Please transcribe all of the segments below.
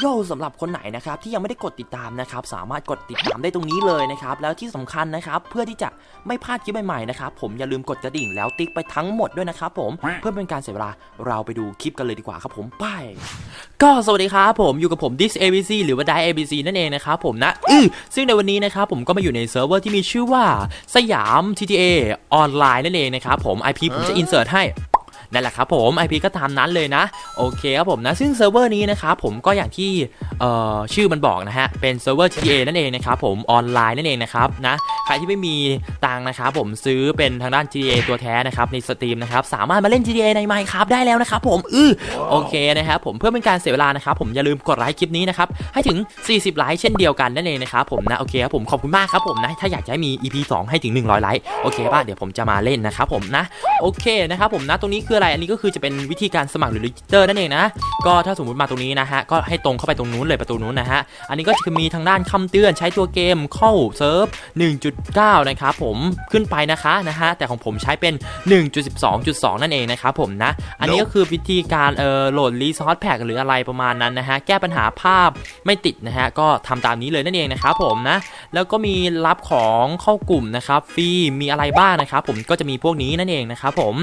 โย่สำหรับคนไหนนะครับที่ยังไม่ได้กดติดตามนะครับสามารถกดติดตามได้ตรงนี้เลยนะครับแล้วที่สำคัญนะครับเพื่อที่จะไม่พลาดคลิปใหม่ๆนะครับผมอย่าลืมกดกระดิ่งแล้วติ๊กไปทั้งหมดด้วยนะครับผมเพื่อเป็นการเสียเวลาเราไปดูคลิปกันเลยดีกว่าครับผมไป ก็สวัสดีครับผมอยู่กับผม Dis ABC หรือว่า Die ABC นั่นเองนะครับผมนะอือซึ่งในวันนี้นะครับผมก็มาอยู่ในเซิร์ฟเวอร์ที่มีชื่อว่าสยาม TTA ออนไลน์นั่นเองนะครับผม IP ผมจะ insert ให้ นั่นแหละครับผม IP ก็ตามนั้นเลยนะ โอเคครับผมนะ ซึ่งเซิร์ฟเวอร์นี้นะครับผมก็อย่างที่เอ่อชื่อมันบอกนะฮะ เป็นเซิร์ฟเวอร์ TA นั่นเองนะครับผม ออนไลน์นั่นเองนะครับนะ ใครที่ไม่มีตังค์นะครับผมซื้อเป็นทางด้าน GTA ตัวแท้นะครับในสตรีมนะครับ สามารถมาเล่น GTA ใน Minecraft ได้แล้วนะครับผมอือโอเคนะครับผมเพื่อเป็นการเสียเวลานะครับผมอย่าลืมกดไลค์คลิปนี้นะครับให้ถึง 40 ไลค์เช่นเดียวกันนั่นเองนะครับผมนะโอเคครับผมขอบคุณมากครับผมนะถ้าอยากจะให้มี EP 2 ให้ถึง 100 ไลค์โอเคป่ะเดี๋ยวผมจะมาเล่นนะครับผมนะโอเคนะครับผมนะตรงนี้คืออะไร อันนี้ก็คือจะเป็นวิธีการสมัครหรือรีจิสเตอร์นั่นเองนะ ก็ถ้าสมมติมาตรงนี้นะฮะ ก็ให้ตรงเข้าไปตรงนู้นเลยประตูนู้นนะฮะ อันนี้ก็จะมีทางด้านคำเตือนใช้ตัวเกมเข้าเซิร์ฟ 1.9 นะครับผมขึ้นไปนะคะนะฮะ แต่ของผมใช้เป็น 1.12.2 นั่นเองนะครับผมนะ อันนี้ก็คือวิธีการเอ่อโหลดรีซอสแพ็กหรืออะไรประมาณนั้นนะฮะ แก้ปัญหาภาพไม่ติดนะฮะ ก็ทำตามนี้เลยนั่นเองนะครับผมนะ แล้วก็มีรับของเข้ากลุ่มนะครับฟรี มีอะไรบ้างนะครับผม ก็จะมีพวกนี้นั่นเองนะครับผม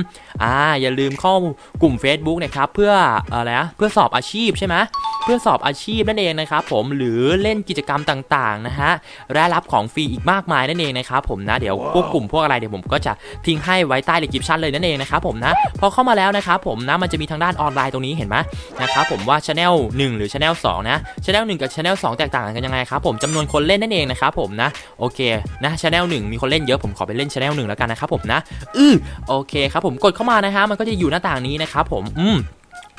อ่า อย่าลืมืมเข้ากลุ่ม Facebook นะครับเพื่ออะไรนะเพื่อสอบอาชีพใช่ไหมเพื่อสอบอาชีพนั่นเองนะครับผมหรือเล่นกิจกรรมต่างๆนะฮะและรับของฟรีอีกมากมายนั่นเองนะครับผมนะเดี๋ยวพวกกลุ่มพวกอะไรเดี๋ยวผมก็จะทิ้งให้ไว้ใต้ดีคริปชันเลยนั่นเองนะครับผมนะพอเข้ามาแล้วนะครับผมนะมันจะมีทางด้านออนไลน์ตรงนี้เห็นไหมนะครับผมว่า Channel 1 หรือ Channel 2นะ Channel 1 กับ Channel 2 แตกต่างกันยังไงครับผมจำนวนคนเล่นนั่นเองนะครับผมนะโอเคนะ Channel 1 มีคนเล่นเยอะผมขอไปเล่น Channel 1 แล้วกันนะครับผมนะอือโอเคครับผมกดเข้ามานะฮะมันก็จะอยู่หน้าต่างนี้นะครับผมอืม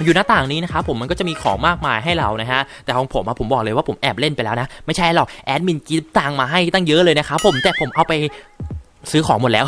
อยู่หน้าต่างนี้นะครับผมมันก็จะมีของมากมายให้เรานะฮะแต่ของผมอะผมบอกเลยว่าผมแอบเล่นไปแล้วนะ ไม่ใช่หรอกแอดมินกิฟต์ตังมาให้ตั้งเยอะเลยนะครับผมแต่ผมเอาไปซื้อของหมดแล้ว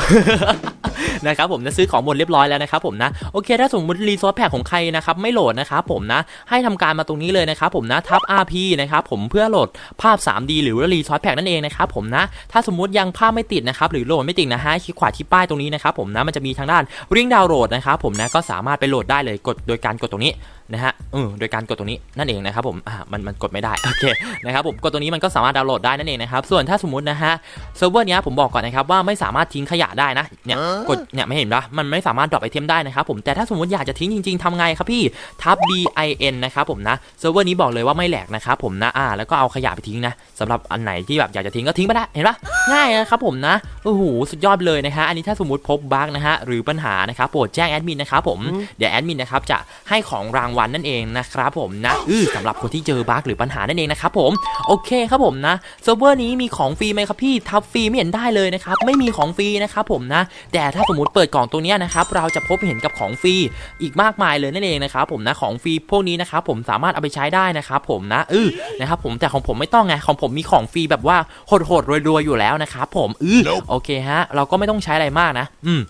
นะครับผมนะซื้อของหมดเรียบร้อยแล้วนะครับผมนะโอเคถ้าสมมติรีซอสแพ็กของใครนะครับไม่โหลดนะครับผมนะให้ทำการมาตรงนี้เลยนะครับผมนะทับ RP นะครับผมเพื่อโหลดภาพ 3D หรือว่ารีซอสแพ็กนั่นเองนะครับผมนะถ้าสมมติยังภาพไม่ติดนะครับหรือโหลดไม่ติดนะฮะคลิกขวาที่ป้ายตรงนี้นะครับผมนะมันจะมีทางด้านริงดาวน์โหลดนะครับผมนะก็สามารถไปโหลดได้เลยกดโดยการกดตรงนี้นะฮะเออโดยการกดตรงนี้นั่นเองนะครับผมอ่ามันมันกดไม่ได้โอเคนะครับผมกดตรงนี้มันก็สามารถดาวน์โหลดได้นั่นเองนะครับส่วนถ้าสมมตินะฮะเซิร์ฟเวอร์เนี้ยผมบอกก่อนนะครับว่าไม่สามารถทิ้งขยะได้นะเนี่ยกดเนี่ยไม่เห็นปะมันไม่สามารถดรอปไอเทมได้นะครับผมแต่ถ้าสมมติอยากจะทิ้งจริงๆทำไงครับพี่ทับ bin นะครับผมนะเซิร์ฟเวอร์นี้บอกเลยว่าไม่แหลกนะครับผมนะอ่าแล้วก็เอาขยะไปทิ้งนะสำหรับอันไหนที่แบบอยากจะทิ้งก็ทิ้งไปได้เห็นปะง่ายนะครับผมนะโอ้โหสุดยอดเลยนะฮะอันนี้ถ้าสมมติพบบั๊กนะฮะหรือปัญหานะครับโปรดแจ้งแอดมินนะครับผมเดี๋ยวแอดมินนะครับจะให้ของรางวัลนั่นเองนะครับผมนะอือสำหรับคนที่เจอบั๊กหรือปัญหานั่นเองนะครับผมโอเคครับผมนะเซิร์ฟเวอร์นี้มีของฟรีไหมครับพี่ทับฟรีไม่เห็นได้เลยนะครับไม่มีของฟรีนะครับผมนะแต่ถ้าสมมติเปิดกล่องตัวเนี้ยนะครับเราจะพบเห็นกับของฟรีอีกมากมายเลยนั่นเองนะครับผมนะของฟรีพวกนี้นะครับผมสามารถเอาไปใช้ได้นะครับผมนะอือนะครับผมแต่ของผมไม่ต้องไงของผมมีของฟรีแบบว่าโหดๆรวยๆอยู่แล้วนะครับผมอือโอเคฮะเราก็ไม่ต้องใช้อะไรมากนะ อืม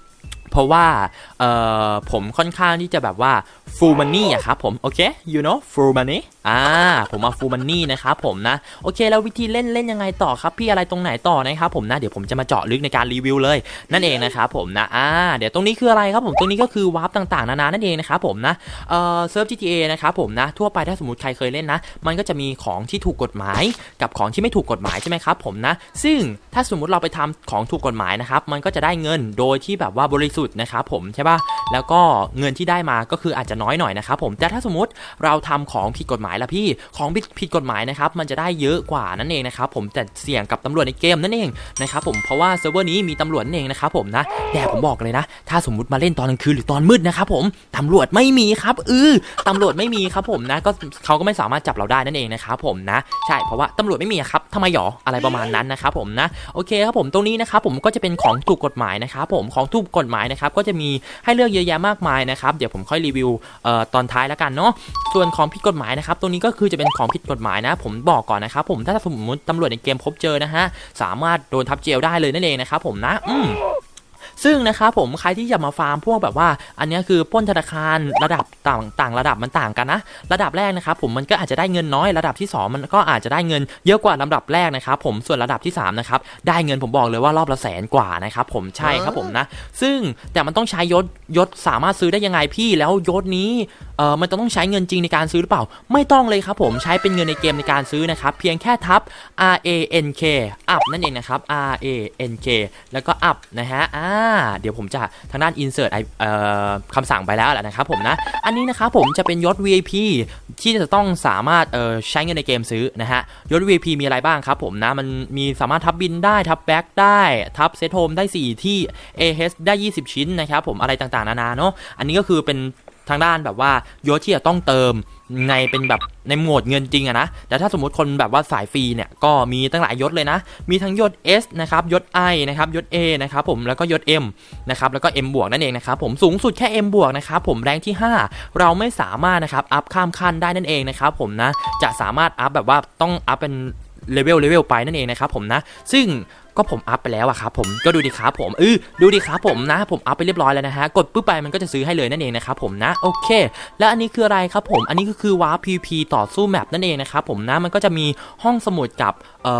เพราะว่าเอ่อผมค่อนข้างที่จะแบบว่า full money อะครับผม โอเค you know full money อ่าผมเอา full money นะครับผมนะโอเค แล้ววิธีเล่นเล่นยังไงต่อครับพี่อะไรตรงไหนต่อนะครับผมนะเดี๋ยวผมจะมาเจาะลึกในการรีวิวเลย นั่นเองนะครับผมนะอ่าเดี๋ยวตรงนี้คืออะไรครับผมตรงนี้ก็คือวาร์ปต่างๆนานานั่นเองนะครับผมนะเอ่อเซิร์ฟ GTA นะครับผมนะทั่วไปถ้าสมมติใครเคยเล่นนะ มันก็จะมีของที่ถูกกฎหมาย กับของที่ไม่ถูกกฎหมายใช่ไหมครับผมนะ ซึ่งถ้าสมมติเราไปทำของถูกกฎหมายนะครับมันก็จะได้เงินโดยที่แบบว่าบริสุทธิ์นะครับผมใช่ป่ะแล้วก็เงินที่ได้มาก็คืออาจจะน้อยหน่อยนะครับผมแต่ถ้าสมมติเราทำของผิดกฎหมายละพี่ของผิดผิดกฎหมายนะครับมันจะได้เยอะกว่านั่นเองนะครับผมแต่เสี่ยงกับตำรวจในเกมนั่นเองนะครับผมเพราะว่าเซิร์ฟเวอร์นี้มีตำรวจนั่นเองนะครับผมนะแต่ผมบอกเลยนะ ถ้าสมมติมาเล่นตอนกลางคืนหรือตอนมืดนะครับผมตำรวจไม่มีครับเออตำรวจไม่มีครับผมนะก็เขาก็ไม่สามารถจับเราได้นั่นเองนะครับผมนะใช่เพราะว่าตำรวจไม่มีครับทำไมหรออะไรประมาณนั้นนะครับผมนะโอเคครับผมตรงนี้นะครับผมก็จะเป็นของถูกกฎหมายนะครับผมของถูกกฎหมายนะครับก็จะมีให้เลือกเยอะแยะมากมายนะครับเดี๋ยวผมค่อยรีวิวเอ่อตอนท้ายแล้วกันเนาะส่วนของผิดกฎหมายนะครับตรงนี้ก็คือจะเป็นของผิดกฎหมายนะ ผมบอกก่อนนะครับผมถ้าสมมติตำรวจในเกมพบเจอนะฮะสามารถโดนทับเจลได้เลยนั่นเองนะครับผมนะ อืม ซึ่งนะครับผมใครที่จะมาฟาร์มพวกแบบว่า อันเนี้ยคือปล้นธนาคารระดับต่างต่างระดับมันต่างกันนะ ระดับแรกนะครับผมมันก็อาจจะได้เงินน้อยระดับที่สองมันก็อาจจะได้เงินเยอะกว่าลำดับแรกนะครับผมส่วนระดับที่สามนะครับได้เงินผมบอกเลยว่ารอบละแสนกว่านะครับผมใช่ครับผมนะ ซึ่งแต่มันต้องใช้ยศยศสามารถซื้อได้ยังไงพี่แล้วยศนี้เออมันจะต้องใช้เงินจริงในการซื้อหรือเปล่า ไม่ต้องเลยครับผมใช้เป็นเงินในเกมในการซื้อนะครับเพียงแค่ทับ R A N K up นั่นเองนะครับ R A N K แล้วก็ up นะฮะอ่าเดี๋ยวผมจะทางด้าน insert ไอเอ่อคำสั่งไปแล้วแหละนะครับผมนะ อันนี้นะครับผมจะเป็นยศ VIP ที่จะต้องสามารถเอ่อใช้เงินในเกมซื้อนะฮะ ยศ VIP มีอะไรบ้างครับผมนะ มันมีสามารถทับบินได้ ทับแบ็กได้ ทับเซตโฮมได้ 4 ที่ AH ได้ 20 ชิ้นนะครับผมอะไรต่างๆ นานาเนาะ อันนี้ก็คือเป็นทางด้านแบบว่ายศที่จะต้องเติม ในเป็นแบบในโหมดเงินจริงอะนะ แต่ถ้าสมมติคนแบบว่าสายฟรีเนี่ยก็มีตั้งหลายยศเลยนะ มีทั้งยศ S นะครับยศ I นะครับยศ A นะครับผมแล้วก็ยศ M นะครับแล้วก็ M บวกนั่นเองนะครับผมสูงสุดแค่ M บวกนะครับผมแรงที่ 5 เราไม่สามารถนะครับอัพข้ามขั้นได้นั่นเองนะครับผมนะจะสามารถอัพแบบว่าต้องอัพเป็นเลเวลเลเวลไปนั่นเองนะครับผมนะ ซึ่ง ก็ผมอัพไปแล้วอะครับผมก็ดูดิครับผมเออดูดิครับผมนะ ผมอัพไปเรียบร้อยแล้วนะฮะกดปุ๊บไปมันก็จะซื้อให้เลยนั่นเองนะครับผมนะโอเค แล้วอันนี้คืออะไรครับผมอันนี้ก็คือวาร์ป PVP ต่อสู้แมปนั่นเองนะครับผมนะมันก็จะมีห้องสมุดกับเอ่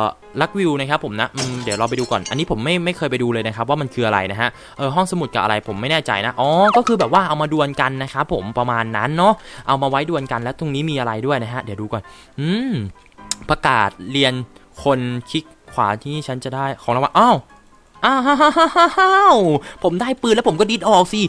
อลักวิวนะครับผมนะมเดี๋ยวเราไปดูก่อน อันนี้ผมไม่ไม่เคยไปดูเลยนะครับว่ามันคืออะไรนะฮะเออห้องสมุดกับอะไรผมไม่แน่ใจนะอ๋อก็คือแบบว่าเอามาดวลกันนะครับผมประมาณนั้นเนาะเอามาไว้ดวลกันแล้วตรงนี้มีอะไรด้วยนะฮะเดี๋ยวดูก่อนอืมประกาศเรียนคนคลิก วาที่ฉันจะได้ของรางวัลอ้าวอ้าวอ้าวผมได้ปืนแล้วผมก็ดิดออกสิ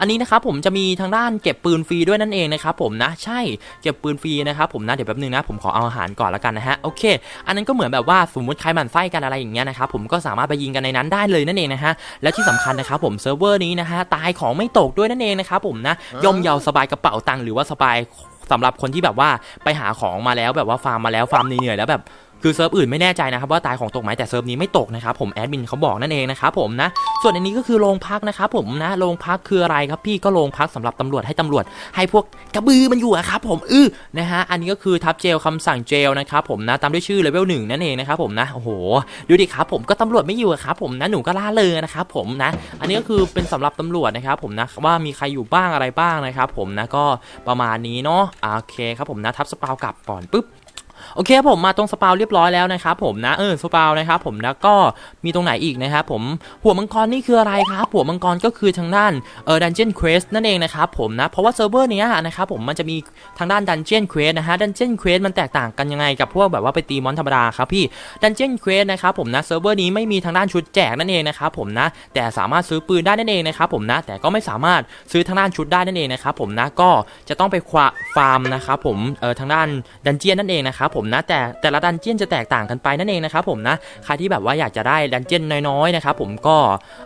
อันนี้นะครับผมจะมีทางด้านเก็บปืนฟรีด้วยนั่นเองนะครับผมนะใช่เก็บปืนฟรีนะครับผมนะเดี๋ยวแป๊บนึงนะผมขอเอาอาหารก่อนแล้วกันนะฮะโอเค อันนั้นก็เหมือนแบบว่าสมมติใครหมั่นไส้กันอะไรอย่างเงี้ยนะครับผมก็สามารถไปยิงกันในนั้นได้เลยนั่นเองนะฮะและที่สำคัญนะครับผมเซิร์ฟเวอร์นี้นะฮะตายของไม่ตกด้วยนั่นเองนะครับผมนะย่อมเยาสบายกระเป๋าตังค์หรือว่าสบาย สำหรับคนที่แบบว่าไปหาของมาแล้วแบบว่าฟาร์มมาแล้วฟาร์มเหนื่อยแล้วแบบ คือเซิร์ฟอื่นไม่แน่ใจนะครับว่าตายของตกไหมแต่เซิร์ฟนี้ไม่ตกนะครับผมแอดมินเขาบอกนั่นเองนะครับผมนะส่วนอันนี้ก็คือโรงพักนะครับผมนะโรงพักคืออะไรครับพี่ก็โรงพักสำหรับตำรวจให้ตำรวจ ให้พวกกระบือมันอยู่อะครับผมอือนะฮะอันนี้ก็คือทับเจลคำสั่งเจลนะครับผมนะตามด้วยชื่อเลเวลหนึ่งนั่นเองนะครับผมนะโอ้โหดูดิครับผมก็ตำรวจไม่อยู่อะครับผมนะหนูก็ล่าเลยนะครับผมนะอันนี้ก็คือเป็นสำหรับตำรวจนะครับผมนะว่ามีใครอยู่บ้างอะไรบ้างนะครับผมนะก็ประมาณนี้เนาะโอเคครับผมนะทับสปาวกลับก่อนปุ๊บ โอเคผมมาตรงสปาวเรียบร้อยแล้วนะครับผมนะเออสปาวนะครับผมแล้วก็มีตรงไหนอีกนะครับผมหัวมังกรนี่คืออะไรครับหัวมังกรก็คือทางด้านเออดันเจียนเควสนั่นเองนะครับผมนะเพราะว่าเซิร์ฟเวอร์เนี้ยนะครับผมมันจะมีทางด้านดันเจียนเควสนะฮะดันเจียนเควสมันแตกต่างกันยังไงกับพวกแบบว่าไปตีมอนธรรมดาครับพี่ดันเจียนเควสนะครับผมนะเซิร์ฟเวอร์นี้ไม่มีทางด้านชุดแจกนั่นเองนะครับผมนะแต่สามารถซื้อปืนได้นั่นเองนะครับผมนะแต่ก็ไม่สามารถซื้อทางด้านชุดได้นั่นเองนะครับผมนะก็จะต้องไปควาฟาร์มนะครับผมเออทางด้านดันเจียนนั่นเองนะครับผมนะแต่แต่ละดันเจียนจะแตกต่างกันไปนั่นเองนะครับผมนะใครที่แบบว่าอยากจะได้ดันเจียนน้อยๆนะครับผมก็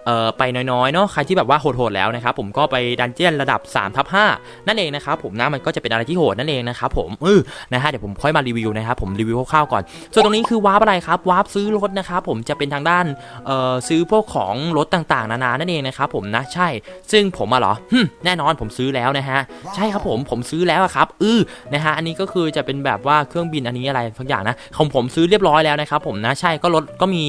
เออไปน้อยๆเนาะใครที่แบบว่าโหดๆแล้วนะครับผมก็ไปดันเจียนระดับ3ทับ5นั่นเองนะครับผมนะมันก็จะเป็นอะไรที่โหดนั่นเองนะครับผมเออนะฮะเดี๋ยวผมค่อยมารีวิวนะครับผมรีวิวคร่าวๆก่อน ส่วนตรงนี้คือวาร์ปอะไรครับวาร์ปซื้อรถนะครับผมจะเป็นทางด้านเอ่อซื้อพวกของรถต่างๆนานานั่นเองนะครับผมนะใช่ ซึ่งผมอะเหรอหึแน่นอนผมซื้อแล้วนะฮะใช่ครับผมผมซื้อแล้วครับอือนะฮะอันนี้ก็คือจะเป็นแบบว่าเครื่องบินอันนี้อะไรสักอย่างนะของผมซื้อเรียบร้อยแล้วนะครับผมนะใช่ก็รถก็มี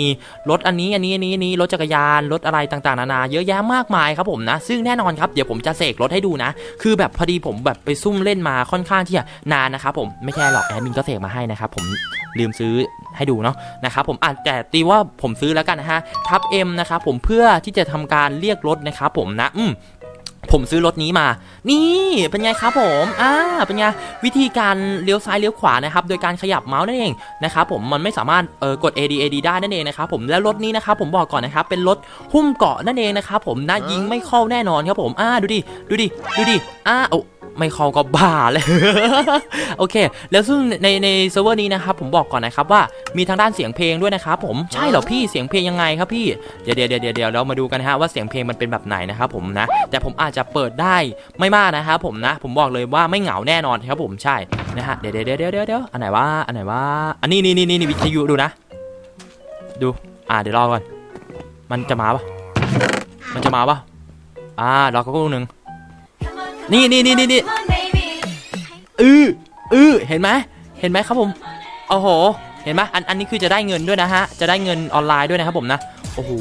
รถอันนี้อันนี้อันนี้นี้รถจักรยานรถอะไรต่างๆนานาเยอะแยะมากมายครับผมนะซึ่งแน่นอนครับเดี๋ยวผมจะเสกรถให้ดูนะ คือแบบพอดีผมแบบไปซุ่มเล่นมาค่อนข้างที่จะนานนะครับผมไม่ใช่หรอกแอดมินก็เสกมาให้นะครับผมลืมซื้อให้ดูเนาะนะครับผมอะแต่ตีว่าผมซื้อแล้วกันนะฮะทับ M นะครับผมเพื่อที่จะทำการเรียกรถนะครับผมนะอืม ผมซื้อรถนี้มา นี่เป็นไงครับผมอ่าเป็นไงวิธีการเลี้ยวซ้ายเลี้ยวขวานะครับ โดยการขยับเมาส์นั่นเองนะครับผมมันไม่สามารถเออกด AD AD ได้นั่นเองนะครับผมแล้วรถนี้นะครับผมบอกก่อนนะครับเป็นรถหุ้มเกาะนั่นเองนะครับผมนะยิงไม่เข้าแน่นอนครับผมอ่าดูดิดูดิดูดิอ่าโอ้ไม่เข้าก็บ้าเลย โอเค แล้วซึ่งในในเซิร์ฟเวอร์นี้นะครับผมบอกก่อนนะครับว่ามีทางด้านเสียงเพลงด้วยนะครับผมใช่เหรอพี่เสียงเพลงยังไงครับพี่เดี๋ยวเดี๋ยวเดี๋ยวเดี๋ยวเรามาดูกันนะฮะว่าเสียงเพลงมันเป็นแบบไหนนะครับผมนะแต่ผมอาจจะจะเปิดได้ไม่มากนะครับผมนะ ผมบอกเลยว่าไม่เหงาแน่นอนครับผมใช่นะฮะเดี๋ยวเดี๋ยวเดี๋ยวเดี๋ยวเดี๋ยวอันไหนว่าอันไหนว่าอันนี้นี่นี่นี่วิทยุดูนะ ดูอ่าเดี๋ยวรอก่อนมันจะมาปะมันจะมาปะอ่ารอก็กูหนึ่งนี่นี่นี่นี่นี่อืออือเห็นไหมเห็นไหมครับผมโอ้โหเห็นไหมอันอันนี้คือจะได้เงินด้วยนะฮะจะได้เงินออนไลน์ด้วยนะครับผมนะ โอ้โห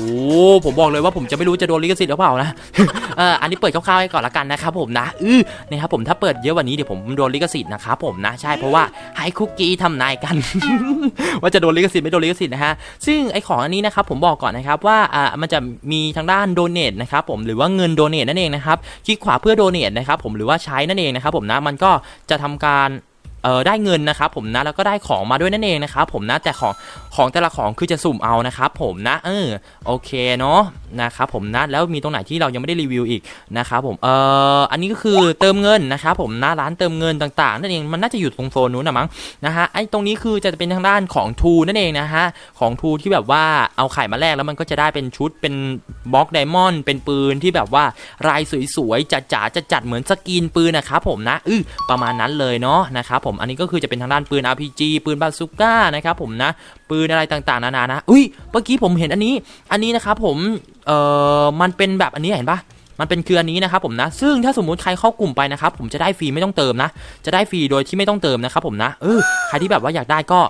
ผมบอกเลยว่าผมจะไม่รู้จะโดนลิขสิทธิ์หรือเปล่านะเอออันนี้เปิดคร่าวๆให้ก่อนละกันนะครับผมนะอือนะครับผมถ้าเปิดเยอะกว่านี้เดี๋ยวผมโดนลิขสิทธิ์นะครับผมนะใช่เพราะว่าให้คุกกี้ทำนายกัน ว่าจะโดนลิขสิทธิ์ไม่โดนลิขสิทธิ์นะฮะซึ่งไอของอันนี้นะครับผมบอกก่อนนะครับว่าอ่ามันจะมีทางด้านโดเน a นะครับผมหรือว่าเงินโดเน a นั่นเองนะครับคลิกขวาเพื่อโดเน a นะครับผมหรือว่าใช้นั่นเองนะครับผมนะมันก็จะทำการ เออได้เงินนะครับผมนะแล้วก็ได้ของมาด้วยนั่นเองนะครับผมนะแต่ของของแต่ละของคือจะสุ่มเอานะครับผมนะเออโอเคเนาะนะครับผมนะแล้วมีตรงไหนที่เรายังไม่ได้รีวิวอีกนะครับผมเอออันนี้ก็คือเติมเงินนะครับผมนะร้านเติมเงินต่างๆนั่นเองมันน่าจะอยู่ตรงโซนนู้นนะมั้งนะฮะไอ้ตรงนี้คือจะเป็นทางด้านของทูนั่นเองนะฮะของทูที่แบบว่าเอาไข่มาแลกแล้วมันก็จะได้เป็นชุดเป็นบล็อกไดมอนด์เป็นปืนที่แบบว่าลายสวยๆจัดจ๋าจะจัดเหมือนสกรีนปืนนะครับผมนะอือประมาณนั้นเลยเนาะนะครับผมอันนี้ก็คือจะเป็นทางด้านปืน RPG ปืนบาซูก้านะครับผมนะ ปืนอะไรต่างๆ นานานะอุ้ยเมื่อกี้ผมเห็นอันนี้ อันนี้นะครับผม เอ่อ มันเป็นแบบอันนี้เห็นปะมันเป็นคืออันนี้นะครับผมนะ ซึ่งถ้าสมมุติใครเข้ากลุ่มไปนะครับผมจะได้ฟรีไม่ต้องเติมนะ จะได้ฟรีโดยที่ไม่ต้องเติมนะครับผมนะ เออ ใครที่แบบว่าอยากได้ก็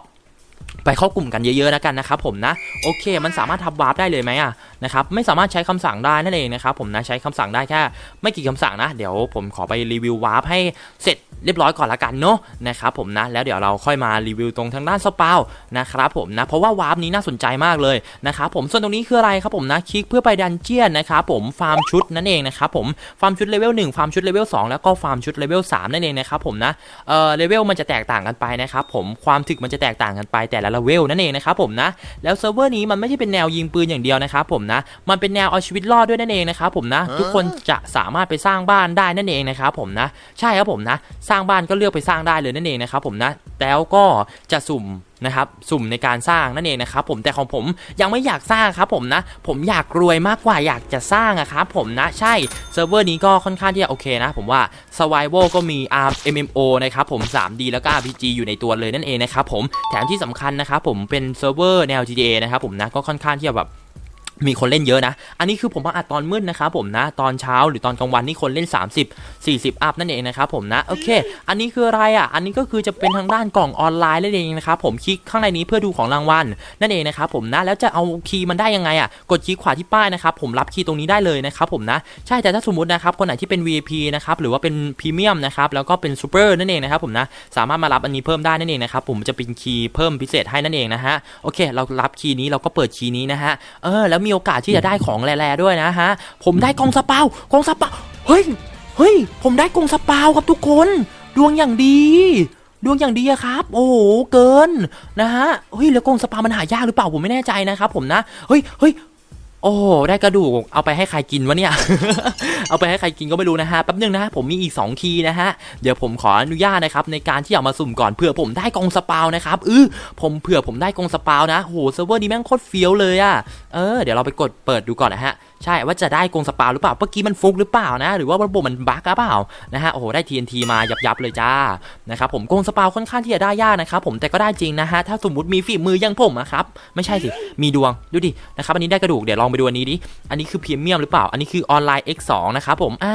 ไปเข้ากลุ่มกันเยอะๆแล้วกันนะครับผมนะโอเค มันสามารถทับวาร์ปได้เลยไหมอะนะครับไม่สามารถใช้คำสั่งได้นั่นเองนะครับผมนะใช้คำสั่งได้แค่ไม่กี่คำสั่งนะ เดี๋ยวผมขอไปรีวิววาร์ปให้เสร็จ เรียบร้อยก่อนละกันเนาะนะครับผมนะแล้วเดี๋ยวเราค่อยมารีวิวตรงทางด้านสปาวนะครับผมนะเพราะว่าวาร์ปนี้น่าสนใจมากเลยนะครับผมส่วนตรงนี้คืออะไรครับผมนะคลิกเพื่อไปดันเจียนนะครับผมฟาร์มชุดนั่นเองนะครับผมฟาร์มชุดเลเวล1ฟาร์มชุดเลเวล2แล้วก็ฟาร์มชุดเลเวล3นั่นเองนะครับผมนะเอ่อเลเวลมันจะแตกต่างกันไปนะครับผมความถึกมันจะแตกต่างกันไปแต่ละเลเวลนั่นเองนะครับผมนะแล้วเซิร์ฟเวอร์นี้มันไม่ใช่เป็นแนวยิงปืนอย่างเดียวนะครับผมนะมันเป็นแนวเอาชีวิตรอดด้วยนั่นเองนะครับผมนะทุกคนจะสามารถไปสร้างบ้านได้นั่นเองนะครับผมนะใช่ครับผมนะสร้างบ้านก็เลือกไปสร้างได้เลยนั่นเองนะครับผมนะแล้วก็จะสุ่มนะครับสุ่มในการสร้างนั่นเองนะครับผมแต่ของผมยังไม่อยากสร้างครับผมนะ ผมอยากรวยมากกว่าอยากจะสร้างอะครับผมนะใช่เซิร์ฟเวอร์นี้ก็ค่อนข้างที่จะโอเคนะ ผมว่า Survival ก็มี R MMO นะครับผม 3D แล้วก็ RPG อยู่ในตัวเลยนั่นเองนะครับผมแถมที่สำคัญนะครับผมเป็นเซิร์ฟเวอร์แนว GTA นะครับผมนะก็ค่อนข้างที่จะแบบ มีคนเล่นเยอะนะ อันนี้คือผมมาอัดตอนมืดนะครับผมนะ ตอนเช้าหรือตอนกลางวันนี่คนเล่น 30 40 อัพนั่นเองนะครับผมนะ โอเค อันนี้คืออะไรอะ อันนี้ก็คือจะเป็นทางด้านกล่องออนไลน์นั่นเองนะครับผม คลิกข้างในนี้เพื่อดูของรางวัลนั่นเองนะครับผมนะ แล้วจะเอาคีย์มันได้ยังไงอะ กดคลิกขวาที่ป้ายนะครับผมรับคีย์ตรงนี้ได้เลยนะครับผมนะ ใช่ แต่ถ้าสมมตินะครับ คนไหนที่เป็น VIP นะครับ หรือว่าเป็นพรีเมียมนะครับ แล้วก็เป็นซูเปอร์นั่นเองนะครับผมนะ สามารถมารับอันนี้เพิ่มได้นั่นเองนะครับ ผมจะเป็นคีย์เพิ่มพิเศษให้นั่นเองนะฮะ โอเค เรารับคีย์นี้เราก็เปิดคีย์นี้นะฮะ เออแล้วมีโอกาสที่จะได้ของแร่ๆด้วยนะฮะ ผมได้กองสปาวกองสปาวเฮ้ย เฮ้ย ผมได้กองสปาวครับทุกคน ดวงอย่างดี ดวงอย่างดีอะครับ โอ้โห เกินนะฮะ เฮ้ย แล้วกองสปามันหายากหรือเปล่าผมไม่แน่ใจนะครับผมนะ เฮ้ย เฮ้ย โอ้ ได้กระดูก เอาไปให้ใครกินวะเนี่ย เอาไปให้ใครกินก็ไม่รู้นะฮะ แป๊บนึงนะฮะ ผมมีอีก 2 คีย์นะฮะ เดี๋ยวผมขออนุญาตนะครับ ในการที่เอามาสุ่มก่อนเผื่อผมได้กองสปาวนะครับเออผมเผื่อผมได้กองสปาวนะ โหเซิร์ฟเวอร์นี้แม่งโคตรเฟี้ยวเลยอะ เออ เดี๋ยวเราไปกดเปิดดูก่อนนะฮะ ใช่ว่าจะได้กงสปาหรือเปล่าเมื่อกี้มันฟุกหรือเปล่านะ หรือว่าระบบมันบั๊กหรือเปล่านะฮะโอ้โหได้ TNT มายับยับเลยจ้านะครับผมกงสปาค่อนข้างที่จะได้ยากนะครับผมแต่ก็ได้จริงนะฮะถ้าสมมติมีฝีมือย่างผมอะครับไม่ใช่สิมีดวงดูดินะครับอันนี้ได้กระดูกเดี๋ยวลองไปดูอันนี้ดิอันนี้คือพรีเมียมหรือเปล่า อันนี้คือออนไลน์ X2 นะครับผมอ่า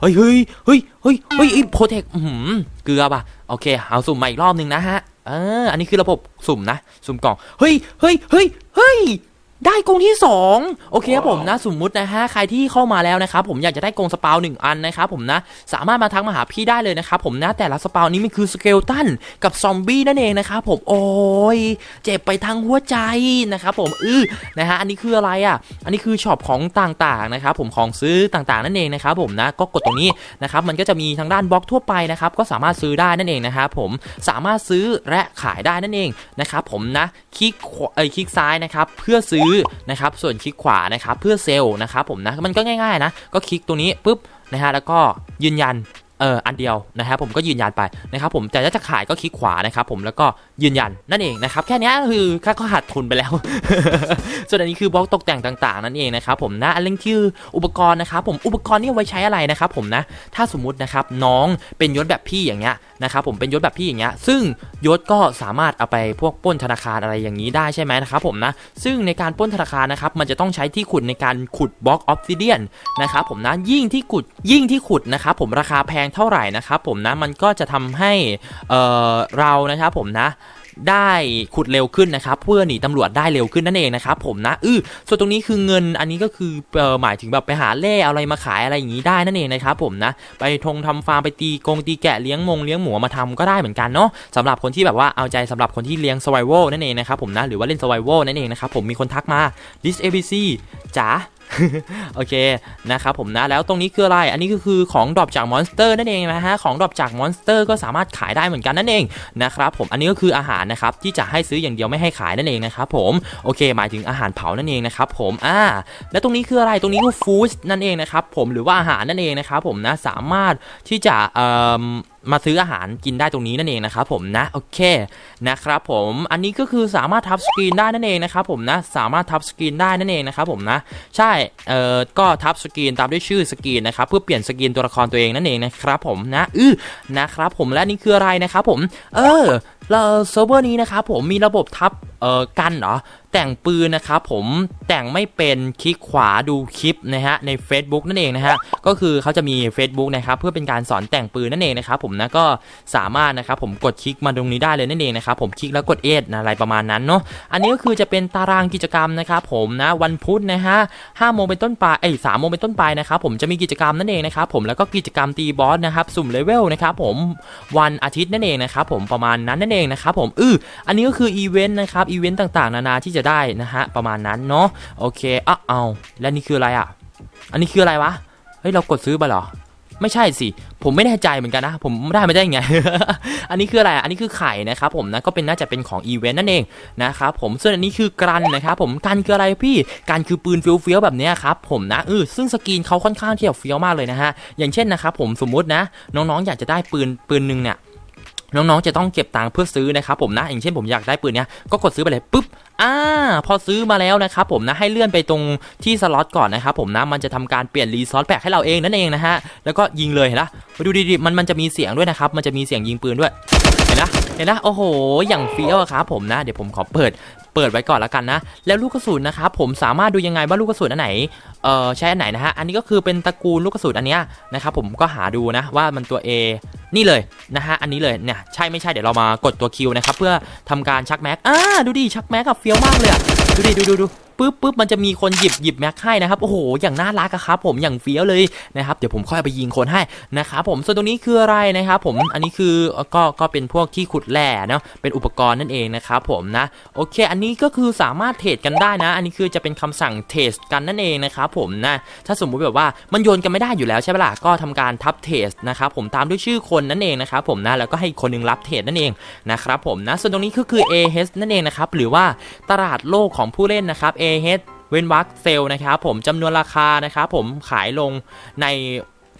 เฮ้ยเฮ้ยเฮ้ยเฮ้ยเฮ้ยโปรเทคอืมเกลือป่ะโอเคเอาสุ่มมาอีกรอบนึงนะฮะเอออันนี้คือระบบสุ่มนะ สุ่มกล่อง เฮ้ยเฮ้ยเฮ้ยเฮ้ย ได้กรงที่ 2 โอเคครับผมนะสมมุตินะฮะใครที่เข้ามาแล้วนะครับผมอยากจะได้กรงสปาวหนึ่งอันนะครับผมนะสามารถมาทักมาหาพี่ได้เลยนะครับผมนะแต่ละสปาวนี้มันคือสเกลตันกับซอมบี้นั่นเองนะครับผมโอ้ยเจ็บไปทั้งหัวใจนะครับผมอือนะฮะอันนี้คืออะไรอะ อันนี้คือช็อปของต่างๆนะครับผมของซื้อต่างๆนั่นเองนะครับผมนะก็กดตรงนี้นะครับมันก็จะมีทางด้านบล็อกทั่วไปนะครับก็สามารถซื้อได้นั่นเองนะครับผมสามารถซื้อและขายได้นั่นเองนะครับผมนะคลิกขวาเอ้ยคลิกซ้ายนะครับเพื่อซื้อนะครับส่วนคลิกขวานะครับเพื่อเซลล์นะครับผมนะมันก็ง่ายๆนะก็คลิกตรงนี้ปุ๊บนะฮะแล้วก็ยืนยัน เอออันเดียวนะครับผมก็ยืนยันไปนะครับผมแต่ถ้าจะขายก็คลิกขวานะครับผมแล้วก็ยืนยันนั่นเองนะครับแค่นี้คือค่าก็ขาดทุนไปแล้ว ส่วนอันนี้คือบล็อกตกแต่งต่างๆนั่นเองนะครับผมนะอันนี้คืออุปกรณ์นะครับผมอุปกรณ์นี่ไว้ใช้อะไรนะครับผมนะถ้าสมมุตินะครับน้องเป็นยศแบบพี่อย่างเงี้ยนะครับผมเป็นยศแบบพี่อย่างเงี้ยซึ่งยศก็สามารถเอาไปพวกปล้นธนาคารอะไรอย่างนี้ได้ใช่ไหมนะครับผมนะซึ่งในการปล้นธนาคารนะครับมันจะต้องใช้ที่ขุดในการขุดบล็อกออฟซิเดียนนะครับผมนะยิ่งที่ขุดยิ่งที่ขุดนะครับผมราคาแพงเท่าไหร่นะครับผมนะมันก็จะทำให้เออเรานะครับผมนะได้ขุดเร็วขึ้นนะครับเพื่อหนีตำรวจได้เร็วขึ้นนั่นเองนะครับผมนะอือส่วนตรงนี้คือเงินอันนี้ก็คือเออหมายถึงแบบไปหาแร่อะไรมาขายอะไรอย่างนี้ได้นั่นเองนะครับผมนะไปทงทำฟาร์มไปตีกงตีแกะเลี้ยงมงเลี้ยงหมูมาทำก็ได้เหมือนกันเนาะสำหรับคนที่แบบว่าเอาใจสำหรับคนที่เลี้ยง survival นั่นเองนะครับผมนะหรือว่าเล่น survival นั่นเองนะครับผมมีคนทักมา this abc จ๋า โอเคนะครับผมนะแล้วตรงนี้คืออะไร อันนี้ก็คือของดรอปจากมอนสเตอร์นั่นเองนะฮะของดรอปจากมอนสเตอร์ก็สามารถขายได้เหมือนกันนั่นเองนะครับผมอันนี้ก็คืออาหารนะครับที่จะให้ซื้ออย่างเดียวไม่ให้ขายนั่นเองนะครับผมโอเค หมายถึงอาหารเผานั่นเองนะครับผมอ่าแล้วตรงนี้คืออะไรตรงนี้คือฟู้ดนั่นเองนะครับผมหรือว่าอาหารนั่นเองนะครับผมนะสามารถที่จะเอ่อมาซื้ออาหารกินได้ตรงนี้นั่นเองนะครับผมนะโอเคนะครับผมอันนี้ก็คือสามารถทับสกรีนได้นั่นเองนะครับผมนะสามารถทับสกรีนได้นั่นเองนะครับผมนะใช่เอ่อก็ทับสกรีนตามด้วยชื่อสกรีนนะครับเพื่อเปลี่ยนสกรีนตัวละครตัวเองนั่นเองนะครับผมนะอือนะครับผมและนี่คืออะไรนะครับผม เออเราเซิร์ฟเวอร์นี้นะครับผมมีระบบทับ เอ่อกันเหรอแต่งปืนนะครับผมแต่งไม่เป็นคลิกขวาดูคลิปนะฮะใน Facebook นั่นเองนะฮะก็คือเขาจะมี Facebook นะครับเพื่อเป็นการสอนแต่งปืนนั่นเองนะครับผมนะก็สามารถนะครับผมกดคลิกมาตรงนี้ได้เลยนั่นเองนะครับผมคลิกแล้วกดเอทอะไรประมาณนั้นเนาะอันนี้ก็คือจะเป็นตารางกิจกรรมนะครับผมนะวันพุธนะฮะห้าโมงเป็นต้นไปเอ้ยสามโมงเป็นต้นไปนะครับผมจะมีกิจกรรมนั่นเองนะครับผมแล้วก็กิจกรรมตีบอสนะครับสุ่มเลเวลนะครับผมวันอาทิตย์นั่นเองนะครับผมประมาณนั้นนั่นเองนะครับผมอืออันนี้ก็คืออีเวนต์นะครับอีเวนต์ต่างๆ นานาที่จะได้นะฮะประมาณนั้นเนาะโอเคอะเอาแล้วนี่คืออะไรอะ อันนี้คืออะไรวะเฮ้ยเรากดซื้อไปเหรอไม่ใช่สิ ผมไม่แน่ใจเหมือนกันนะ ผมได้มาได้ยังไง อันนี้คืออะไร อันนี้คือไข่นะครับผมนะ ก็เป็นน่าจะเป็นของอีเวนต์นั่นเองนะครับผม ส่วนอันนี้คือกันนะครับผม กันคืออะไรพี่ กันคือปืนเฟี้ยวๆแบบนี้ครับผมนะเออซึ่งสกรีนเขาค่อนข้างที่จะเฟี้ยวมากเลยนะฮะ อย่างเช่นนะครับผมสมมุตินะ น้องๆ อยากจะได้ปืนปืนหนึ่งเนี่ย น้องๆ จะต้องเก็บตังค์เพื่อซื้อนะครับผมนะ อย่างเช่นผมอยากได้ปืนเนี้ยก็กดซื้อไปเลยปุ๊บอ่าพอซื้อมาแล้วนะครับผมนะให้เลื่อนไปตรงที่สล็อตก่อนนะครับผมนะมันจะทำการเปลี่ยนรีซอสแพ็กให้เราเองนั่นเองนะฮะแล้วก็ยิงเลยเห็นละมาดูดีๆมันมันจะมีเสียงด้วยนะครับมันจะมีเสียงยิงปืนด้วยเห็นนะเห็นนะโอ้โห อย่างเฟี้ยวครับผมนะ เดี๋ยวผมขอเปิด เปิดไว้ก่อนแล้วกันนะ แล้วลูกกระสุนนะครับผมสามารถดูยังไงว่าลูกกระสุนอันไหนเอ่อใช้อันไหนนะฮะอันนี้ก็คือเป็นตระกูลลูกกระสุนอันเนี้ยนะครับผมก็หาดูนะว่ามันตัว A นี่เลยนะฮะอันนี้เลยเนี่ยใช่ไม่ใช่เดี๋ยวเรามากดตัวคิวนะครับเพื่อทำการชักแม็กอ่าดูดิชักแม็กกับเฟี้ยวมากเลยดูดิดูดูดู ปึ๊บปึ๊บมันจะมีคนหยิบหยิบแม็กให้นะครับโอ้โหอย่างน่ารักอะครับผมอย่างเฟี้ยวเลยนะครับเดี๋ยวผมค่อยไปยิงคนให้นะครับผมส่วนตรงนี้คืออะไรนะครับผมอันนี้คือก็ก็เป็นพวกที่ขุดแร่เนาะเป็นอุปกรณ์นั่นเองนะครับผมนะโอเค อันนี้ก็คือสามารถเทรดกันได้นะ อันนี้คือจะเป็นคำสั่งเทรดกันนั่นเองนะครับผมนะถ้าสมมุติแบบว่ามันโยนกันไม่ได้อยู่แล้วใช่ไหมล่ะก็ทำการทับเทรดนะครับผมตามด้วยชื่อคนนั่นเองนะครับผมนะแล้วก็ให้คนหนึงรับเทรดนั่นเองนะครับผมนะส่วนตรงนี้ก็คือ AH นั่นเองนะครับหรือว่าตลาดโลกของผู้เล่นนะครับ h เว้นวรรคเซลนะครับผมจำนวนราคานะครับผมขายลงใน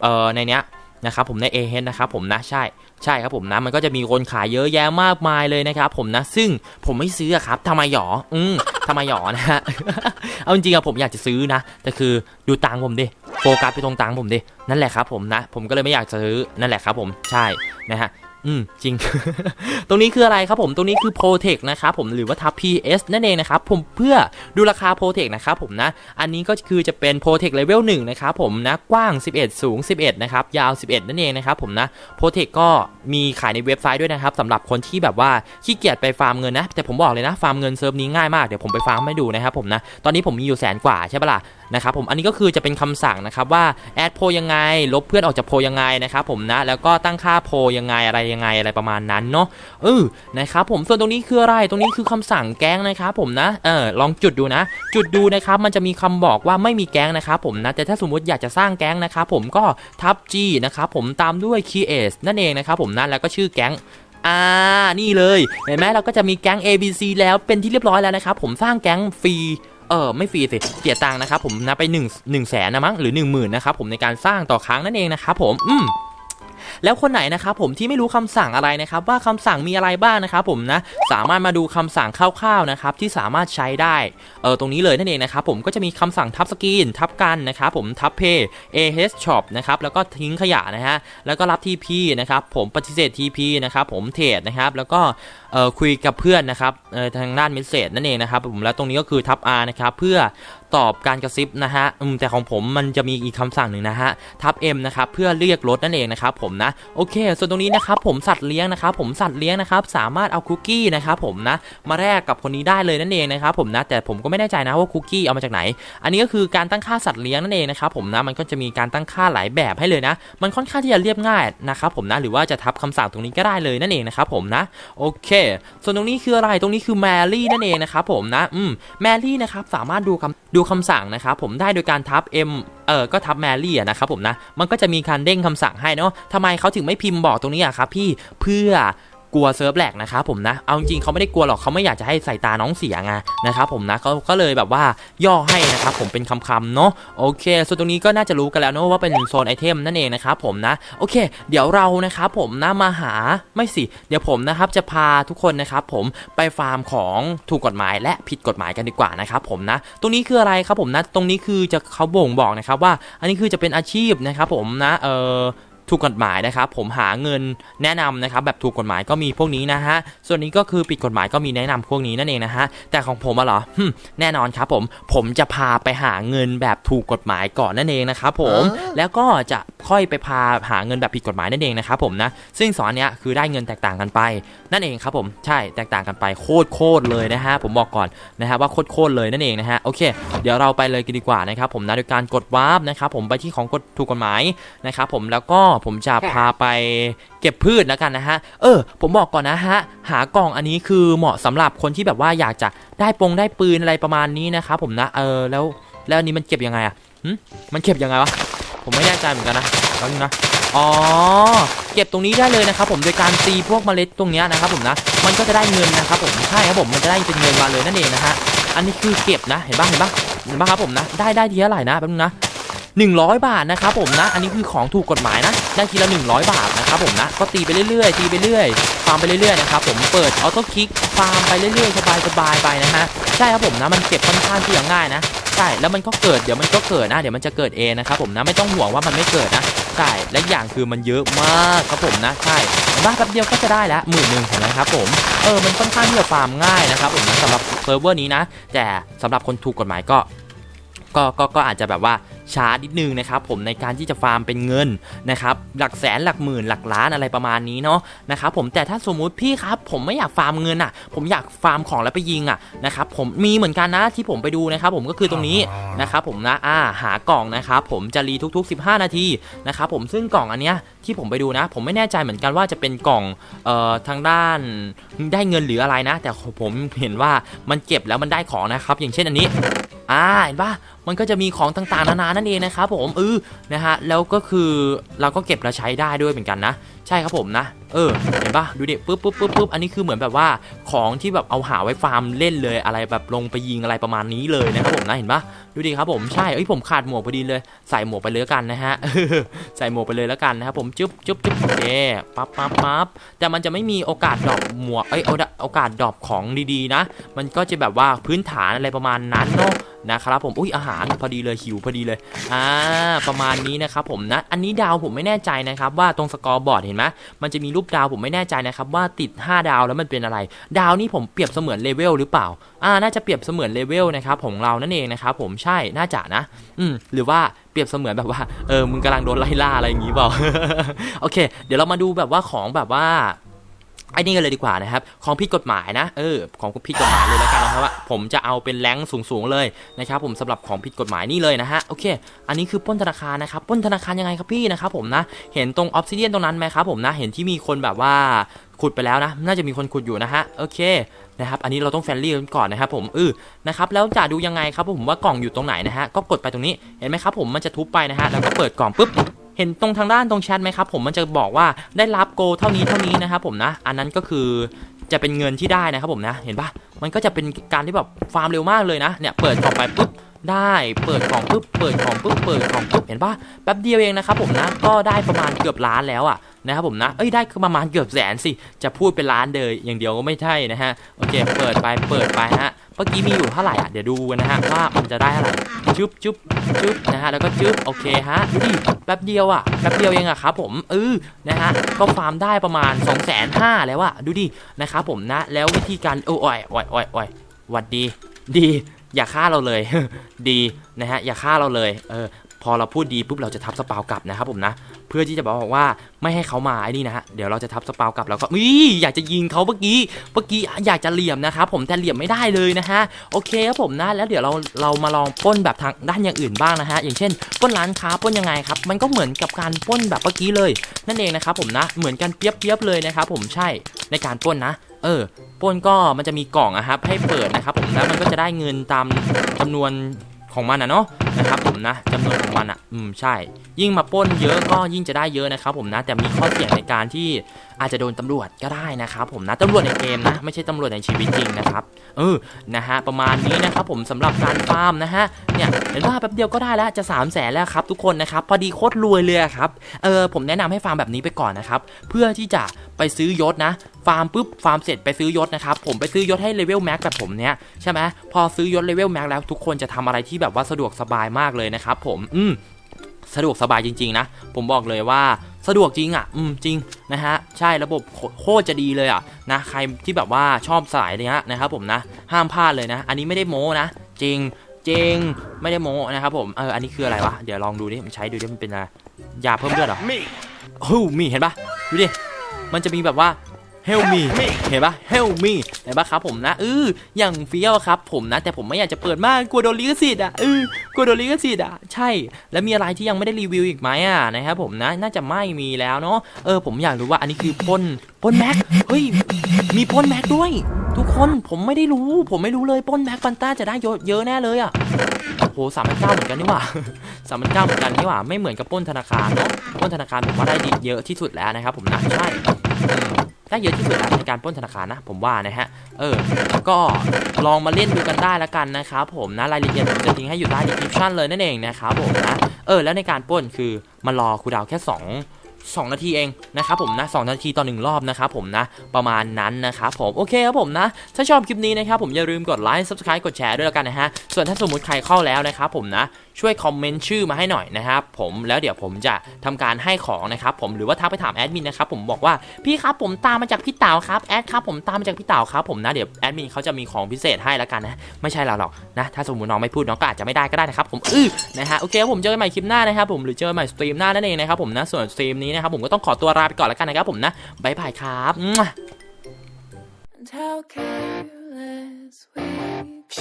เอ่อในเนี้ยนะครับผมใน a h นะครับผมนะใช่ใช่ครับผมนะมันก็จะมีคนขายเยอะแยะมากมายเลยนะครับผมนะซึ่งผมไม่ซื้อครับทำไมหยออืมทำไมหยอนะฮะเอาจริงๆอะผมอยากจะซื้อนะแต่คือดูตังผมดิโฟกัสไปตรงตังผมดินั่นแหละครับผมนะ ผมก็เลยไม่อยากซื้อนั่นแหละครับผมใช่นะฮะ อืมจริง ตรงนี้คืออะไรครับผม ตรงนี้คือ Protect นะครับผม หรือว่าทับ PS นั่นเองนะครับผม เพื่อดูราคา Protect นะครับผมนะ อันนี้ก็คือจะเป็น Protect Level 1นะครับผมนะ กว้าง 11 สูง 11 นะครับ ยาว 11 นั่นเองนะครับผมนะ Protect ก็มีขายในเว็บไซต์ด้วยนะครับสำหรับคนที่แบบว่าขี้เกียจไปฟาร์มเงินนะ แต่ผมบอกเลยนะ ฟาร์มเงินเซิร์ฟนี้ง่ายมาก เดี๋ยวผมไปฟาร์มให้ดูนะครับผมนะ ตอนนี้ผมมีอยู่แสนกว่าใช่ปะล่ะ นะครับผมอันนี้ก็คือจะเป็นคำสั่งนะครับว่าแอดโพยังไง ลบเพื่อนออกจากโพยังไงนะครับผมนะแล้วก็ตั้งค่าโพยังไงอะไรยังไงอะไรประมาณนั้นเนาะเออนะครับผมส่วนตรงนี้คืออะไรตรงนี้คือคำสั่งแก๊งนะครับผมนะเออลองจุดดูนะ จุดดูนะครับมันจะมีคำบอกว่าไม่มีแก๊งนะครับผมนะแต่ถ้าสมมติอยากจะสร้างแก๊งนะครับผมก็ทับ G นะครับผมตามด้วย k e y s นั่นเองนะครับผมนะแล้วก็ชื่อแก๊งอ่า นี่เลย เห็นไหมเราก็จะมีแก๊ง ABC แล้วเป็นที่เรียบร้อยแล้วนะครับ ผมสร้างแก๊งฟรี เออไม่ฟรีสิเสียตังค์นะครับผมนะไป1 1 0 0 0 0นะมั้งหรือ 1 0,000นะครับผมในการสร้างต่อครั้งนั่นเองนะครับผมอืมแล้วคนไหนนะครับผมที่ไม่รู้คำสั่งอะไรนะครับว่าคำสั่งมีอะไรบ้างนะครับผมนะสามารถมาดูคำสั่งคร่าวๆนะครับที่สามารถใช้ได้เออตรงนี้เลยนั่นเองนะครับผมก็จะมีคำสั่งทับสกรีนทับกันนะครับผมทับเพย์ AH Shop นะครับแล้วก็ทิ้งขยะนะฮะแล้วก็รับ TP นะครับผมปฏิเสธ TP นะครับผมเทรดนะครับแล้วก็เอ่อคุยกับเพื่อนนะครับเอ่อทางด้านเมสเซจนั่นเองนะครับผมแล้วตรงนี้ก็คือทับ R นะครับเพื่อตอบการกระซิบนะฮะอืมแต่ของผมมันจะมีอีกคำสั่งหนึ่งนะฮะทับ M นะครับเพื่อเรียกรถนั่นเองนะครับผมนะโอเค ส่วนตรงนี้นะครับผมสัตว์เลี้ยงนะครับผมสัตว์เลี้ยงนะครับสามารถเอาคุกกี้นะครับผมนะมาแลกกับคนนี้ได้เลยนั่นเองนะครับผมนะแต่ผมก็ไม่แน่ใจนะว่าคุกกี้เอามาจากไหน อันนี้ก็คือการตั้งค่าสัตว์เลี้ยงนั่นเองนะครับผมนะมันก็จะมีการตั้งค่าหลายแบบให้เลยนะ มันค่อนข้างที่จะเรียบง่ายนะครับผมนะหรือว่าจะทับคำสั่งตรงนี้ก็ได้เลยนั่นเองนะครับผมนะโอเคส่วนตรงนี้คืออะไรตรงนี้คือแมรี่นั่นเองนะครับผมนะอืมแมรี่นะครับสามารถดูคำดูคำสั่งนะครับผมได้โดยการทับ M เออก็ทับแมรี่นะครับผมนะมันก็จะมีการเด้งคำสั่งให้เนาะทำไมเขาถึงไม่พิมพ์บอกตรงนี้อะครับพี่เพื่อ กลัวเซิร์ฟแหลกนะครับผมนะ เอาจริงเขาไม่ได้กลัวหรอกเขาไม่อยากจะให้ใส่ตาน้องเสียไงนะครับผมนะเขาก็เลยแบบว่าย่อให้นะครับผมเป็นคำๆเนาะโอเค ส่วนตรงนี้ก็น่าจะรู้กันแล้วเนาะว่าเป็นโซนไอเทมนั่นเองนะครับผมนะโอเค เดี๋ยวเรานะครับผมนะมาหาไม่สิ เดี๋ยวผมนะครับจะพาทุกคนนะครับผมไปฟาร์มของถูกกฎหมายและผิดกฎหมายกันดีกว่านะครับผมนะ ตรงนี้คืออะไรครับผมนะ ตรงนี้คือจะเขาบ่งบอกนะครับว่า อันนี้คือจะเป็นอาชีพนะครับผมนะเออ ถูกกฎหมายนะครับผมหาเงินแนะนำนะครับแบบถูกกฎหมายก็มีพวกนี้นะฮะส่วนนี้ก็คือผิดกฎหมายก็มีแนะนำพวกนี้นั่นเองนะฮะแต่ของผมอะเหรอหึ่มแน่นอนครับผมผมจะพาไปหาเงินแบบถูกกฎหมายก่อนนั่นเองนะครับผมแล้วก็จะค่อยไปพาหาเงินแบบผิดกฎหมายนั่นเองนะครับผมนะซึ่งสอนเนี้ยคือได้เงินแตกต่างกันไป นั่นเองครับผมใช่แตกต่างกันไปโคตรโคตรเลยนะฮะผมบอกก่อนนะฮะว่าโคตรโคตรเลยนั่นเองนะฮะโอเค เดี๋ยวเราไปเลยกันดีกว่านะครับผมนะโดยการกดวาร์ปนะครับผมไปที่ของกฎถูกกฎหมายนะครับผมแล้วก็ผมจะพาไปเก็บพืชแล้วกันนะฮะ เออ ผมบอกก่อนนะฮะ หากล่องอันนี้คือเหมาะสำหรับคนที่แบบว่าอยากจะได้ปงได้ปืนอะไรประมาณนี้นะครับผมนะ เออ แล้วแล้วอันนี้มันเก็บยังไงอะหึมันเก็บยังไงวะ ผมไม่แน่ใจเหมือนกันนะแป๊บนึงนะ อ๋อ เก็บตรงนี้ได้เลยนะครับผมโดยการตีพวกเมล็ดตรงเนี้ยนะครับผมนะ มันก็จะได้เงินนะครับผม ใช่ครับผม มันจะได้เป็นเงินมาเลยนั่นเองนะฮะ อันนี้คือเก็บนะ เห็นปะเห็นปะเห็นปะครับผมนะ ได้ได้ทีเท่าไหร่นะแป๊บนึงนะ 100 บาทนะครับผมนะ อันนี้คือของถูกกฎหมายนะ ได้ทีละ 100 บาทนะครับผมนะ ก็ตีไปเรื่อยๆ ตีไปเรื่อยฟาร์มไปเรื่อยๆนะครับผม เปิดออโต้คลิกฟาร์มไปเรื่อยๆ สบายๆ ไปนะฮะ ใช่ครับผมนะ มันเก็บค่อนข้างที่จะง่ายนะ ใช่ แล้วมันก็เกิด เดี๋ยวมันก็เกิดนะ เดี๋ยวมันจะเกิดเองนะครับผมนะ ไม่ต้องห่วงว่ามันไม่เกิดนะใช่และอย่างคือมันเยอะมากครับผมนะใช่บ้าแป๊บเดียวก็จะได้แล้วหมื่นหนึ่งเห็นไหมครับผมเออมันค่อนข้างที่จะฟาร์มง่ายนะครับผมนะสำหรับเซิร์ฟเวอร์นี้นะ แต่สำหรับคนถูกกฎหมายก็ ก็ก็ก็อาจจะแบบว่าช้านิดนึงนะครับผมในการที่จะฟาร์มเป็นเงินนะครับหลักแสนหลักหมื่นหลักล้านอะไรประมาณนี้เนาะนะครับผมแต่ถ้าสมมุติพี่ครับผมไม่อยากฟาร์มเงินอะ ผมอยากฟาร์มของแล้วไปยิงอะนะครับผมมีเหมือนกันนะที่ผมไปดูนะครับผมก็คือตรงนี้นะครับผมนะอ่าหากล่องนะครับผมจะรีทุกๆ 15 นาทีนะครับผมซึ่งกล่องอันเนี้ยที่ผมไปดูนะ ผมไม่แน่ใจเหมือนกันว่าจะเป็นกล่องเอ่อทางด้านได้เงินหรืออะไรนะ แต่ผมเห็นว่ามันเก็บแล้วมันได้ของนะครับอย่างเช่นอันนี้อ่าเห็นปะ มันก็จะมีของต่างๆนานานั่นเองนะครับผมเออนะฮะแล้วก็คือเราก็เก็บแล้วใช้ได้ด้วยเหมือนกันนะ ใช่ครับผมนะ เออเห็นปะดูดิปุ๊บปุ๊บปุ๊บปุ๊บอันนี้คือเหมือนแบบว่าของที่แบบเอาหาไว้ฟาร์มเล่นเลยอะไรแบบลงไปยิงอะไรประมาณนี้เลยนะครับผมนะเห็นปะดูดิครับผมใช่เอ้ยผมขาดหมวกพอดีเลยใส่หมวกไปเลยกันนะฮะใส่หมวกไปเลยแล้วกันนะครับผมจุ๊บจุ๊บจุ๊บโอเคปั๊บปั๊บปั๊บแต่มันจะไม่มีโอกาสดรอปหมวกเอ้ยโอกาสดรอปของดีๆนะ มันก็จะแบบว่าพื้นฐานอะไรประมาณนั้นเนาะนะครับผมอุ้ยอาหารพอดีเลยหิวพอดีเลยอ่าประมาณนี้นะครับผมนะอันนี้ดาวผมไม่แน่ใจนะครับว่าตรงสกอร์บอร์ดเห็นไหมมันจะมีรูปดาวผมไม่แน่ใจนะครับว่าติด 5 ดาวแล้วมันเป็นอะไร ดาวนี่ผมเปรียบเสมือนเลเวลหรือเปล่าอ่าน่าจะเปรียบเสมือนเลเวลนะครับของเรานั่นเองนะครับผมใช่น่าจะนะ อืมหรือว่าเปรียบเสมือนแบบว่าเออมึงกำลังโดนไล่ล่าอะไรอย่างงี้เปล่าโอเค เดี๋ยวเรามาดูแบบว่าของแบบว่า ไอ้นี่กันเลยดีกว่านะครับ ของผิดกฎหมายนะ เออ ของผิดกฎหมายเลยแล้วกันนะครับว่าผมจะเอาเป็นแรงสูงๆเลยนะครับ ผมสำหรับของผิดกฎหมายนี่เลยนะฮะ โอเค อันนี้คือป้นธนาคารนะครับป้นธนาคารยังไงครับพี่นะครับผมนะ เห็นตรงออฟซิเดียนตรงนั้นไหมครับผมนะ เห็นที่มีคนแบบว่าขุดไปแล้วนะ น่าจะมีคนขุดอยู่นะฮะ โอเคนะครับ อันนี้เราต้องแฟรนลี่กันก่อนนะครับผมเออนะครับ แล้วจะดูยังไงครับผมว่ากล่องอยู่ตรงไหนนะฮะ ก็กดไปตรงนี้ เห็นไหมครับผม มันจะทุบไปนะฮะ แล้วก็เปิดกล่องปุ๊บเห็นตรงทางด้านตรงแชทไหมครับผมมันจะบอกว่าได้รับโกเท่านี้เท่านี้นะครับผมนะ อันนั้นก็คือจะเป็นเงินที่ได้นะครับผมนะ เห็นปะมันก็จะเป็นการที่แบบฟาร์มเร็วมากเลยนะ เนี่ยเปิดกล่องไปปุ๊บได้เปิดกล่องปุ๊บเปิดกล่องปุ๊บเปิดกล่องปุ๊บเห็นปะแป๊บเดียวเองนะครับผมนะก็ได้ประมาณเกือบล้านแล้วอะนะครับผมนะเอ้ยได้ประมาณเกือบแสนสิจะพูดเป็นล้านเลยอย่างเดียวก็ไม่ใช่นะฮะโอเค เปิดไปเปิดไปฮะ มื่อกี้มีอยู่เท่าไหร่อะเดี๋ยวดูกันนะฮะว่ามันจะได้เท่าไหร่จุ๊บจุ๊บจุ๊บนะฮะแล้วก็จุ๊บโอเคฮะดูดิแป๊บเดียวอะแป๊บเดียวเองอะครับผมเออนะฮะก็ฟาร์มได้ประมาณ2องแสนห้าแล้วอะดูดินะครับผมนะแล้ววิธีการโอ้ยโอ้ยโอ้ยโอ้ยหวัดดีดีอย่าฆ่าเราเลย ดีนะฮะอย่าฆ่าเราเลยเออ พอเราพูดดีปุ๊บเราจะทับสปาวกลับนะครับผมนะ เพื่อที่จะบอกว่าไม่ให้เขามาไอ้นี่นะฮะเดี๋ยวเราจะทับสปาวกลับแล้วก็อีอยากจะยิงเขาเมื่อกี้เมื่อกี้อยากจะเหลี่ยมนะครับผมแต่เหลี่ยมไม่ได้เลยนะฮะโอเคครับผมนะแล้วเดี๋ยวเราเรามาลองป้นแบบทางด้านอย่างอื่นบ้างนะฮะอย่างเช่นป้นร้านค้าป้นยังไงครับมันก็เหมือนกับการป้นแบบเมื่อกี้เลย นั่นเองนะครับผมนะเหมือนกันเปียบๆเลยนะครับผมใช่ในการป้นนะ เออป้นก็มันจะมีกล่องอะครับให้เปิดนะครับผมแล้วมันก็จะได้เงินตามจำนวนของมันอะเนาะ นะครับผมนะจำนวนของมันอะอืมใช่ ยิ่งมาป้นเยอะก็ยิ่งจะได้เยอะนะครับผมนะแต่มีข้อเสี่ยงในการที่อาจจะโดนตำรวจก็ได้นะครับผมนะตำรวจในเกมนะ ไม่ใช่ตำรวจในชีวิตจริงนะครับเออนะฮะประมาณนี้นะครับผมสำหรับการฟาร์มนะฮะเนี่ยเห็นว่าแป๊บเดียวก็ได้แล้วจะ3 0 0แสนแล้วครับทุกคนนะครับพอดีโคตรรวยเลยครับเออผมแนะนำให้ฟาร์มแบบนี้ไปก่อนนะครับเพื่อที่จะไปซื้อยศนะฟาร์มปุ๊บฟาร์มเสร็จไปซื้อยศนะครับผมไปซื้อยศให้เลเวลแม็กแบบผมเนี้ยใช่ไหมพอซื้อยศเลเวลแม็กแล้วทุกคนจะทำอะไรที่แบบว่าสะดวกสบายมากเลยนะครับผมอืมสะดวกสบายจริง ๆ นะ ผมบอกเลยว่าสะดวกจริงอะ อืมจริงนะฮะ ใช่ระบบโคโคตรจะดีเลยอะนะ ใครที่แบบว่าชอบสายเนี้ยนะครับผมนะ ห้ามพลาดเลยนะ อันนี้ไม่ได้โม้นะ จริงจริงไม่ได้โม้นะครับผม เออ อันนี้คืออะไรวะ เดี๋ยวลองดูดิ มันใช้ดูดิ มันเป็นอะไร ยาเพิ่มเลือดเหรอ Me. โอ้มีเห็นปะดูดิ มันจะมีแบบว่า help me เห็นปะ help me เห็นปะครับผมนะเอออย่างเฟี้ยวครับผมนะ แต่ผมไม่อยากจะเปิดมากกลัวโดนลิขสิทธิ์อะเออกลัวโดนลิขสิทธิ์อะใช่ แล้วมีอะไรที่ยังไม่ได้รีวิวอีกไหมอะนะครับผมนะน่าจะไม่มีแล้วเนาะเออผมอยากรู้ว่าอันนี้คือปล้นปล้นแม็กเฮ้ยมีปล้นแม็กด้วย ทุกคนผมไม่ได้รู้ ผมไม่รู้เลยปล้นแม็กปันต้าจะได้เยอะเยอะแน่เลยอะโอ้โหสามพันเก้าเหมือนกันนี่หว่าสามพันเก้าเหมือนกันนี่หว่าไม่เหมือนกับปล้นธนาคารเนาะปล้นธนาคารผมว่าได้ดีเยอะที่สุดแล้วนะครับผมนะใช่ ได้เยอะที่สุดในการปล้นธนาคารนะ ผมว่านะฮะ เออ ก็ลองมาเล่นดูกันได้ละกันนะครับผมนะรายละเอียดผมจะทิ้งให้อยู่ใต้ description เลยนั่นเองนะครับผมนะ เออ แล้วในการปล้นคือมารอคูดาวแค่ 2 2 นาทีเองนะครับผมนะ2นาทีต่อหนึ่งรอบนะครับผมนะประมาณนั้นนะครับผมโอเคครับผมนะ ถ้าชอบคลิปนี้นะครับผมอย่าลืมกดไลค์ subscribe กดแชร์ด้วยแล้วกันนะฮะส่วนถ้าสมมติใครเข้าแล้วนะครับผมนะช่วยคอมเมนต์ชื่อมาให้หน่อยนะครับผมแล้วเดี๋ยวผมจะทำการให้ของนะครับผมหรือว่าทักไปถามแอดมินนะครับผมบอกว่าพี่ครับผมตามมาจากพี่เต๋าครับแอดครับผมตามมาจากพี่เต๋าครับผมนะเดี๋ยวแอดมินเขาจะมีของพิเศษให้แล้วกันนะไม่ใช่เราหรอกนะถ้าสมมติน้องไม่พูดน้องก็อาจจะไม่ได้ก็ได้นะครับผมอื้อนะฮะโอเคครับผมเจอกันใหม่คลิปหน้านะครับผมหรือเจอกันใหม่สตรีมหน้านั่นเองนะครับผมนะส่วนสตรีมนี้นะครับผมก็ต้องขอตัวลาไปก่อนแล้วกันนะครับผมนะบายบายครับมั่ว And how careless we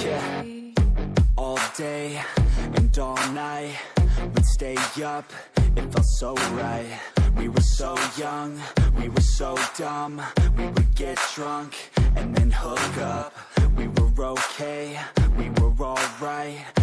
Yeah. be. all day and all night. We'd stay up, it felt so right. We were so young, we were so dumb. We would get drunk and then hook up. We were okay, we were alright.